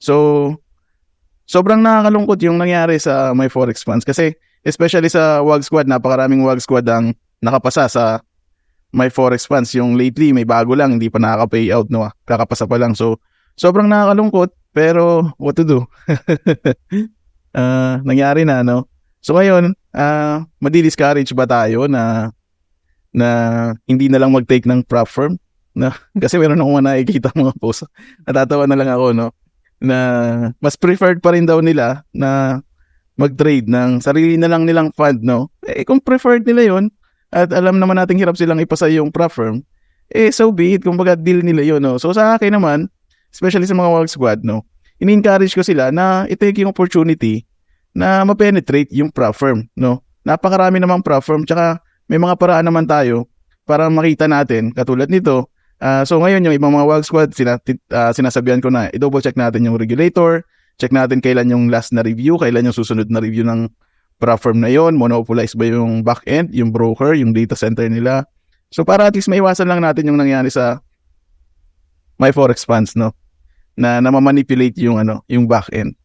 So, sobrang nakakalungkot yung nangyari sa my Forex funds kasi especially sa WAG squad, napakaraming WAG squad ang nakapasa sa my Forex funds. Yung lately, may bago lang, hindi pa nakaka-payout, no? Kakapasa pa lang. So, sobrang nakakalungkot, pero what to do? Ah, nangyari na, no? So, ngayon, ah madi-discourage ba tayo na na hindi na lang mag-take ng prop firm? Na, kasi meron akong nakikita mga post. Natatawa na lang ako, no? Na mas preferred pa rin daw nila na mag-trade ng sarili na lang nilang fund, no? Eh, kung preferred nila yon at alam naman nating hirap silang ipasa yung prop firm, eh, so be it. Kumbaga, deal nila yun, no? So, sa akin naman, especially sa mga work squad, no? In-encourage ko sila na i-take yung opportunity na ma-penetrate yung prop firm, no? Napakarami namang prop firm, tsaka may mga paraan naman tayo para makita natin, katulad nito, ah, so ngayon yung ibang mga WAG squad, sina, ah, sinasabihan ko na i-double check natin yung regulator, check natin kailan yung last na review, kailan yung susunod na review ng firm na yon, monopolize ba yung back-end, yung broker, yung data center nila. So para at least maiwasan lang natin yung nangyari sa my forex funds, no? Na namamanipulate yung ano, yung back-end.